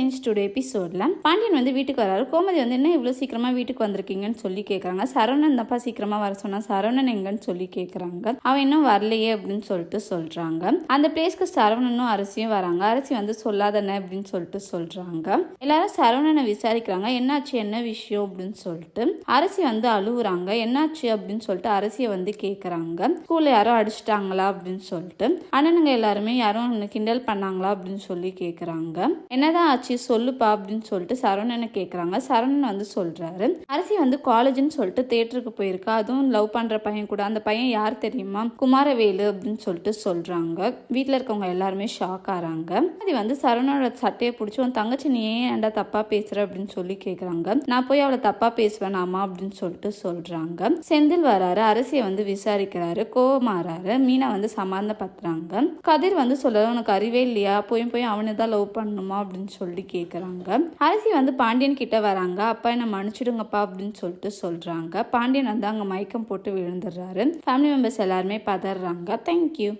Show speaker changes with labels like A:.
A: Friends today எபிசோடில் பாண்டியன் வந்து வீட்டுக்கு வராரு. கோமதி வந்து என்ன இவ்வளோ சீக்கிரமாக வீட்டுக்கு வந்திருக்கீங்கன்னு சொல்லி கேட்குறாங்க சரவணன் தப்பா சீக்கிரமாக வர சொன்னால் சரவணன் எங்கன்னு சொல்லி கேட்குறாங்க அவன் இன்னும் வரலையே அப்படின்னு சொல்லிட்டு சொல்கிறாங்க அந்த பிளேஸ்க்கு சரவணனும் அரசியும் வராங்க. அரசி வந்து சொல்லாதன அப்படின்னு சொல்லிட்டு சொல்கிறாங்க எல்லாரும் சரவணனை விசாரிக்கிறாங்க. என்னாச்சு? என்ன விஷயம்? அப்படின்னு சொல்லிட்டு. அரசி வந்து அழுவுறாங்க. என்னாச்சு? அப்படின்னு சொல்லிட்டு அரசியை வந்து கேட்குறாங்க ஸ்கூலில் யாரும் அடிச்சிட்டாங்களா? அப்படின்னு சொல்லிட்டு. அண்ணனுங்க எல்லாருமே யாரும் உன்னை கிண்டல் பண்ணாங்களா? அப்படின்னு சொல்லி கேட்குறாங்க என்னதான் ஆச்சு? சொல்லுப்பா அப்படின்னு சொல்லிட்டு சரவணனை கேட்குறாங்க சரவணன் வந்து சொல்கிறாரு அரசி வந்து காலேஜ்னு சொல்லிட்டு தேட்டருக்கு போயிருக்கா? அதுவும் லவ் பண்ணுற பையன் கூட. அந்த பையன் யார் தெரியுமா? குமாரவேலு அப்படின்னு சொல்லிட்டு சொல்கிறாங்க வீட்டில் இருக்கவங்க எல்லாருமே ஷாக் ஆகிறாங்க அது வந்து சரவணனோட சட்டையை பிடிச்சி உன் தங்கச்சி நீ ஏன் ஏன்டா தப்பாக பேசுகிற அப்படின்னு சொல்லி கேட்குறாங்க நான் போய் அவளை தப்பாக பேசுவேனாமா? அப்படின்னு சொல்லிட்டு சொல்கிறாங்க செந்தில் வராரு அரசியை வந்து விசாரிக்கிறாரு கோவமாறாரு. மீனா வந்து சமாதானப்படுத்துறாங்க. கதிர் வந்து சொல்றாரு உனக்கு அறிவே இல்லையா? போய் போய் அவனை தான் லவ் பண்ணணுமா? அப்படின்னு சொல்லி சொல்லி கேட்குறாங்க அரசி வந்து பாண்டியன் கிட்ட வராங்க. அப்பா என்னை மன்னிச்சிடுங்கப்பா அப்படின்னு சொல்லிட்டு சொல்றாங்க. பாண்டியன் வந்து அங்கே மயக்கம் போட்டு விழுந்துடுறாரு. ஃபேமிலி மெம்பர்ஸ் எல்லாருமே பதறாங்க. தேங்க்யூ